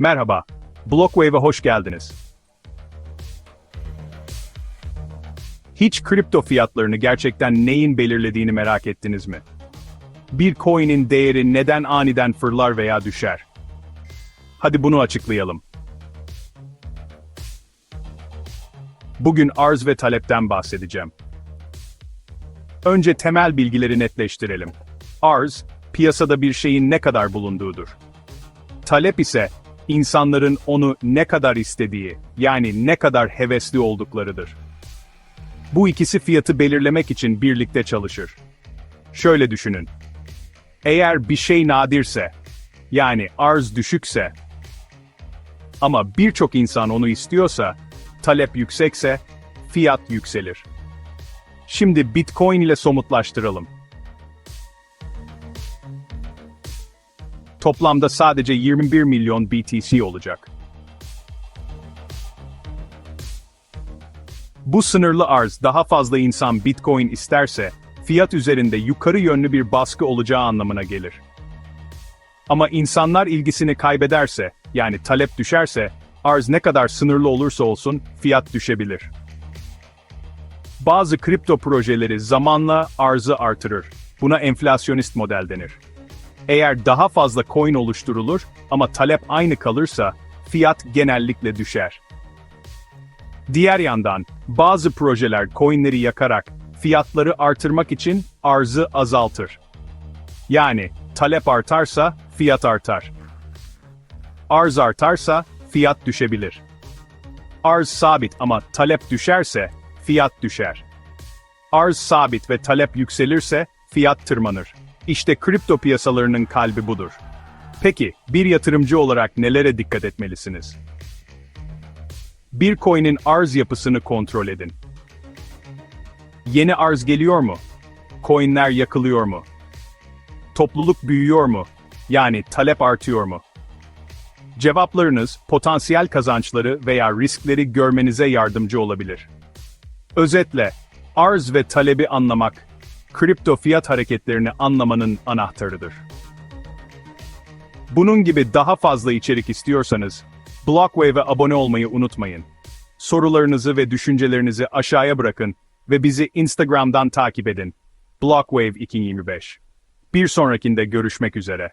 Merhaba, Blockwave'e hoş geldiniz. Hiç kripto fiyatlarını gerçekten neyin belirlediğini merak ettiniz mi? Bir coin'in değeri neden aniden fırlar veya düşer? Hadi bunu açıklayalım. Bugün arz ve talepten bahsedeceğim. Önce temel bilgileri netleştirelim. Arz, piyasada bir şeyin ne kadar bulunduğudur. Talep ise, insanların onu ne kadar istediği, yani ne kadar hevesli olduklarıdır. Bu ikisi fiyatı belirlemek için birlikte çalışır. Şöyle düşünün. Eğer bir şey nadirse, yani arz düşükse, ama birçok insan onu istiyorsa, talep yüksekse, fiyat yükselir. Şimdi Bitcoin ile somutlaştıralım. Toplamda sadece 21 milyon BTC olacak. Bu sınırlı arz daha fazla insan Bitcoin isterse, fiyat üzerinde yukarı yönlü bir baskı olacağı anlamına gelir. Ama insanlar ilgisini kaybederse, yani talep düşerse, arz ne kadar sınırlı olursa olsun fiyat düşebilir. Bazı kripto projeleri zamanla arzı artırır. Buna enflasyonist model denir. Eğer daha fazla coin oluşturulur ama talep aynı kalırsa fiyat genellikle düşer. Diğer yandan bazı projeler coinleri yakarak fiyatları artırmak için arzı azaltır. Yani talep artarsa fiyat artar. Arz artarsa fiyat düşebilir. Arz sabit ama talep düşerse fiyat düşer. Arz sabit ve talep yükselirse fiyat tırmanır. İşte kripto piyasalarının kalbi budur. Peki, bir yatırımcı olarak nelere dikkat etmelisiniz? Bir coin'in arz yapısını kontrol edin. Yeni arz geliyor mu? Coin'ler yakılıyor mu? Topluluk büyüyor mu? Yani talep artıyor mu? Cevaplarınız potansiyel kazançları veya riskleri görmenize yardımcı olabilir. Özetle, arz ve talebi anlamak, kripto fiyat hareketlerini anlamanın anahtarıdır. Bunun gibi daha fazla içerik istiyorsanız, Blockwave'e abone olmayı unutmayın. Sorularınızı ve düşüncelerinizi aşağıya bırakın ve bizi Instagram'dan takip edin. Blockwave 2025. Bir sonrakinde görüşmek üzere.